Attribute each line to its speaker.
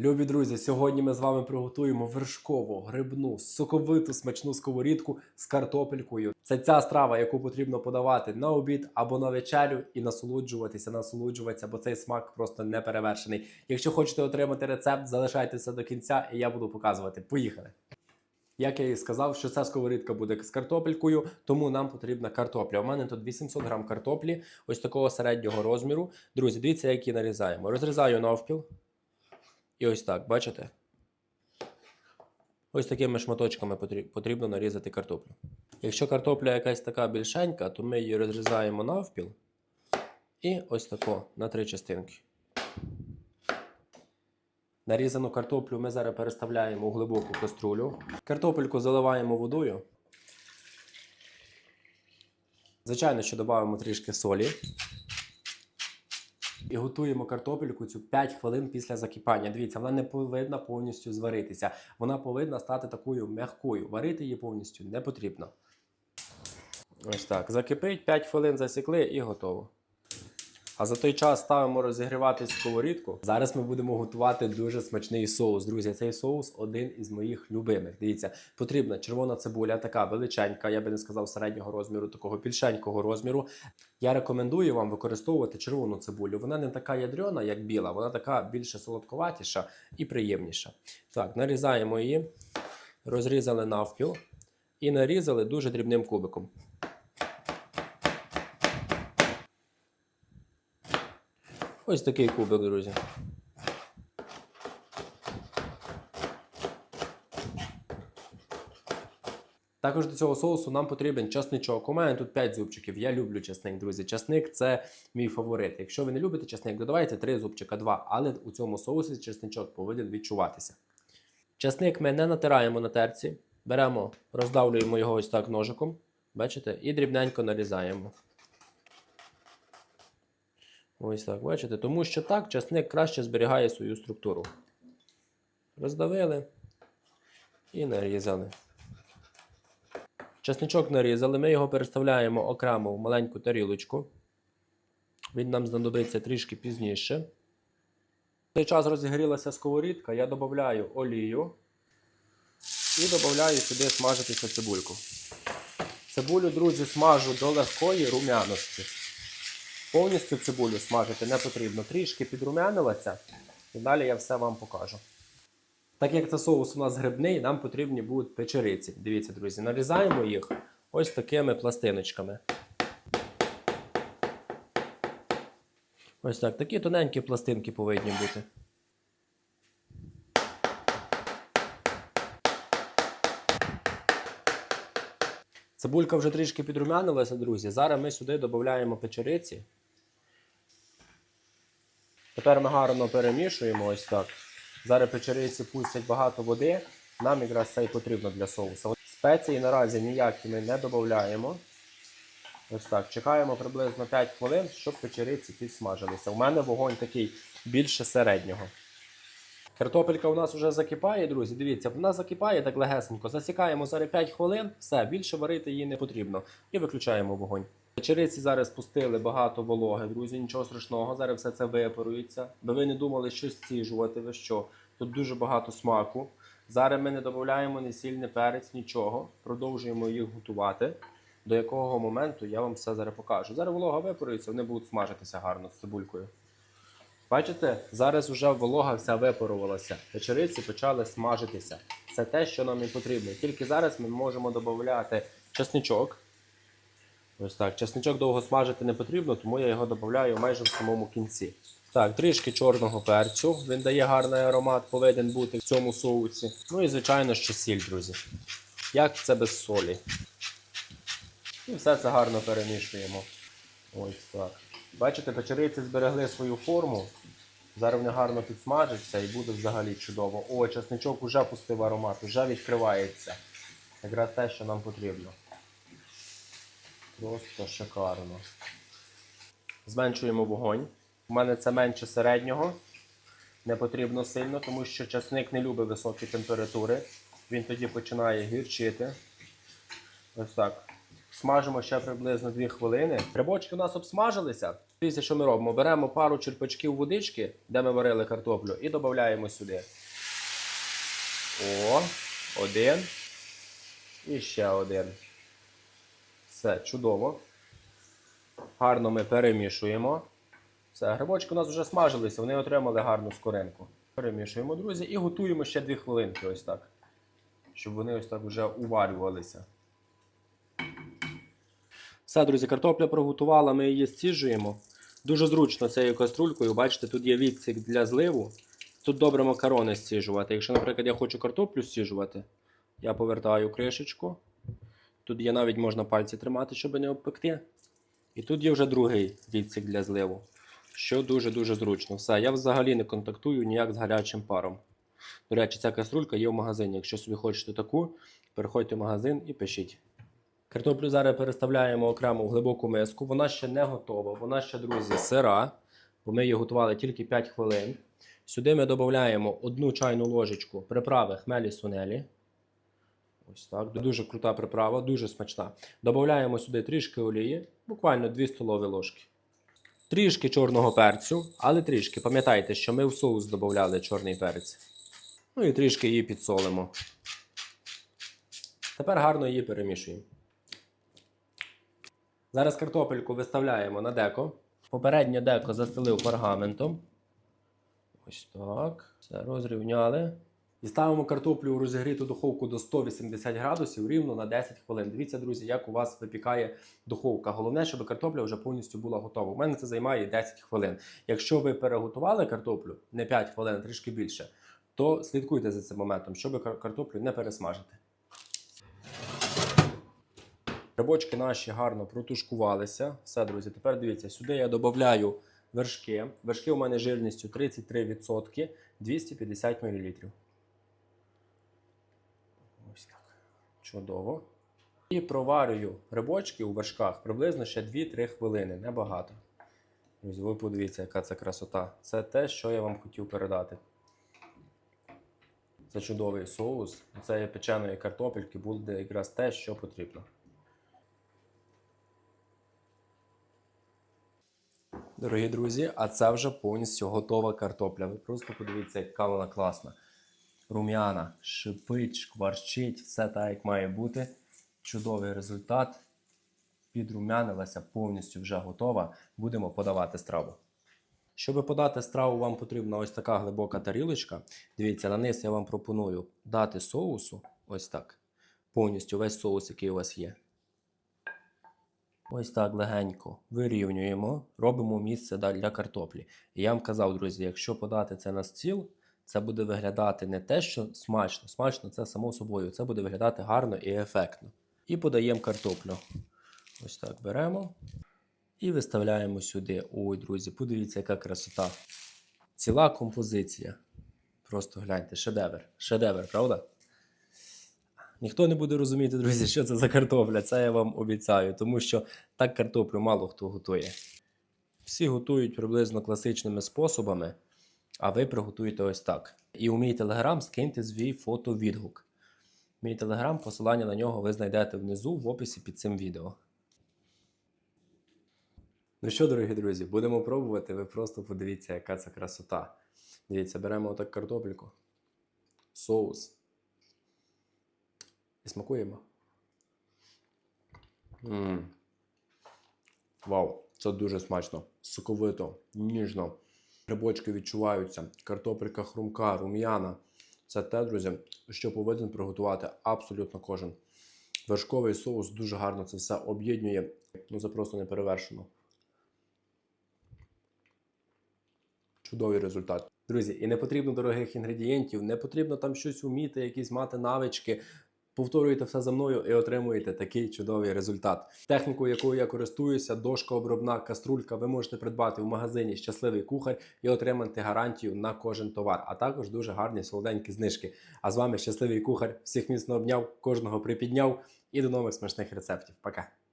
Speaker 1: Любі друзі, сьогодні ми з вами приготуємо вершкову, грибну, соковиту смачну сковорідку з картопелькою. Це ця страва, яку потрібно подавати на обід або на вечерю і насолоджуватися, насолоджуватися, бо цей смак просто не перевершений. Якщо хочете отримати рецепт, залишайтеся до кінця, і я буду показувати. Поїхали! Як я і сказав, що ця сковорідка буде з картопелькою, тому нам потрібна картопля. У мене тут 800 грам картоплі, ось такого середнього розміру. Друзі, дивіться, які нарізаємо. Розрізаю навпіл. І ось так, бачите? Ось такими шматочками потрібно нарізати картоплю. Якщо картопля якась така більшенька, то ми її розрізаємо навпіл. І ось тако на три частинки. Нарізану картоплю ми зараз переставляємо у глибоку каструлю. Картопельку заливаємо водою. Звичайно, що додаємо трішки солі. І готуємо картопельку цю 5 хвилин після закипання. Дивіться, вона не повинна повністю зваритися. Вона повинна стати такою м'якою. Варити її повністю не потрібно. Ось так. Закипить, 5 хвилин засікли і готово. А за той час ставимо розігрівати сковорідку. Зараз ми будемо готувати дуже смачний соус. Друзі, цей соус один із моїх любимих. Дивіться, потрібна червона цибуля, така величенька, я би не сказав середнього розміру, такого більшенького розміру. Я рекомендую вам використовувати червону цибулю. Вона не така ядрена, як біла, вона така більше солодковатіша і приємніша. Так, нарізаємо її, розрізали навпіл і нарізали дуже дрібним кубиком. Ось такий кубик, друзі. Також до цього соусу нам потрібен часничок. У мене тут 5 зубчиків. Я люблю часник, друзі. Часник це мій фаворит. Якщо ви не любите часник, додавайте 3 зубчика, 2. Але у цьому соусі часничок повинен відчуватися. Часник ми не натираємо на терці. Беремо, роздавлюємо його ось так ножиком. Бачите? І дрібненько нарізаємо. Ось так, бачите? Тому що так часник краще зберігає свою структуру. Роздавили і нарізали. Часничок нарізали, ми його переставляємо окремо в маленьку тарілочку. Він нам знадобиться трішки пізніше. В цей час розігрілася сковорідка, я додаю олію і додаю сюди смажитися цибульку. Цибулю, друзі, смажу до легкої румяності. Повністю цибулю смажити не потрібно. Трішки підрумянилася, і далі я все вам покажу. Так як це соус у нас грибний, нам потрібні будуть печериці. Дивіться, друзі, нарізаємо їх ось такими пластиночками. Ось так. Такі тоненькі пластинки повинні бути. Цибулька вже трішки підрумянилася, друзі. Зараз ми сюди додаємо печериці. Тепер ми гарно перемішуємо ось так. Зараз печериці пустять багато води. Нам якраз це і потрібно для соусу. Спеції наразі ніякі ми не додаємо. Ось так. Чекаємо приблизно 5 хвилин, щоб печериці підсмажилися. У мене вогонь такий більше середнього. Картопелька у нас вже закипає, друзі. Дивіться, вона закипає так легесенько. Засікаємо зараз 5 хвилин, все, більше варити її не потрібно. І виключаємо вогонь. Печериці зараз пустили багато вологи, друзі, нічого страшного. Зараз все це випарується. Би ви не думали щось стіжувати, ви що? Тут дуже багато смаку. Зараз ми не додаємо ні сіль, ні перець, нічого. Продовжуємо їх готувати. До якого моменту я вам все зараз покажу. Зараз волога випарується, вони будуть смажитися гарно з цибулькою. Бачите, зараз вже волога вся випарувалася. Печериці почали смажитися. Це те, що нам і потрібно. Тільки зараз ми можемо додати чесничок. Ось так. Чесничок довго смажити не потрібно, тому я його додаю майже в самому кінці. Так, трішки чорного перцю. Він дає гарний аромат, повинен бути в цьому соусі. Ну і, звичайно, що сіль, друзі. Як це без солі? І все це гарно перемішуємо. Ось так. Бачите, печериці зберегли свою форму. Зараз вони гарно підсмажаться і буде взагалі чудово. О, чесничок вже пустив аромат, вже відкривається. Якраз те, що нам потрібно. Просто шикарно. Зменшуємо вогонь. У мене це менше середнього. Не потрібно сильно, тому що часник не любить високі температури. Він тоді починає гірчити. Ось так. Смажимо ще приблизно 2 хвилини. Грибочки у нас обсмажилися. Дивіться, що ми робимо? Беремо пару черпачків водички, де ми варили картоплю, і додаємо сюди. О, один. І ще один. Все, чудово. Гарно ми перемішуємо. Все, грибочки у нас вже смажилися, вони отримали гарну скоринку. Перемішуємо, друзі, і готуємо ще 2 хвилинки, ось так. Щоб вони ось так вже уварювалися. Все, друзі, картопля проготувала, ми її зціжуємо. Дуже зручно цією каструлькою. Бачите, тут є відсік для зливу. Тут добре макарони зціжувати. Якщо, наприклад, я хочу картоплю зціжувати, я повертаю кришечку. Тут є навіть можна пальці тримати, щоб не обпекти. І тут є вже другий відсік для зливу, що дуже-дуже зручно. Все, я взагалі не контактую ніяк з гарячим паром. До речі, ця каструлька є в магазині. Якщо собі хочете таку, переходьте в магазин і пишіть. Картоплю зараз переставляємо окремо в глибоку миску. Вона ще не готова. Вона ще, друзі, сира, бо ми її готували тільки 5 хвилин. Сюди ми додаємо одну чайну ложечку приправи хмелі сунелі. Ось так. Дуже крута приправа, дуже смачна. Додаємо сюди трішки олії, буквально 2 столові ложки. Трішки чорного перцю, але трішки. Пам'ятайте, що ми в соус додавали чорний перець. Ну і трішки її підсолимо. Тепер гарно її перемішуємо. Зараз картопельку виставляємо на деко. Попереднє деко застелив пергаментом. Ось так. Все розрівняли. І ставимо картоплю у розігріту духовку до 180 градусів рівно на 10 хвилин. Дивіться, друзі, як у вас випікає духовка. Головне, щоб картопля вже повністю була готова. У мене це займає 10 хвилин. Якщо ви переготували картоплю не 5 хвилин, а трішки більше, то слідкуйте за цим моментом, щоб картоплю не пересмажити. Грибочки наші гарно протушкувалися. Все, друзі, тепер дивіться, сюди я додаю вершки. Вершки у мене жирністю 33%, 250 мл. Ось так. Чудово. І проварюю грибочки у вершках приблизно ще 2-3 хвилини, небагато. Друзі, ви подивіться, яка це красота. Це те, що я вам хотів передати. Це чудовий соус. Це печеної картопельки буде якраз те, що потрібно. Дорогі друзі, а це вже повністю готова картопля. Ви просто подивіться, яка вона класна. Рум'яна, шипить, шкварчить, все так, як має бути. Чудовий результат. Підрум'янилася, повністю вже готова. Будемо подавати страву. Щоб подати страву, вам потрібна ось така глибока тарілочка. Дивіться, на низ я вам пропоную дати соусу. Ось так. Повністю весь соус, який у вас є. Ось так легенько вирівнюємо, робимо місце для картоплі. І я вам казав, друзі, якщо подати це на стіл, це буде виглядати не те, що смачно. Смачно це само собою. Це буде виглядати гарно і ефектно. І подаємо картоплю. Ось так беремо і виставляємо сюди. Ой, друзі, подивіться, яка красота. Ціла композиція. Просто гляньте, шедевр. Шедевр, правда? Ніхто не буде розуміти, друзі, що це за картопля, це я вам обіцяю, тому що так картоплю мало хто готує. Всі готують приблизно класичними способами, а ви приготуєте ось так. І у мій телеграм скиньте свій фото-відгук. Мій телеграм, посилання на нього ви знайдете внизу в описі під цим відео. Ну що, дорогі друзі, будемо пробувати. Ви просто подивіться, яка це красота. Дивіться, беремо отак картопельку, соус. І смакуємо. м Вау, це дуже смачно. Соковито, ніжно. Грибочки відчуваються, картопелька хрумка, рум'яна. Це те, друзі, що повинен приготувати абсолютно кожен. Вершковий соус дуже гарно це все об'єднує. Ну це просто не перевершено. Чудовий результат. Друзі, і не потрібно дорогих інгредієнтів, не потрібно там щось вміти, якісь мати навички. Повторюєте все за мною і отримуєте такий чудовий результат. Техніку, якою я користуюся, дошка обробна, каструлька, ви можете придбати в магазині Щасливий кухар і отримати гарантію на кожен товар, а також дуже гарні солоденькі знижки. А з вами щасливий кухар. Всіх міцно обняв, кожного припідняв і до нових смачних рецептів. Пока!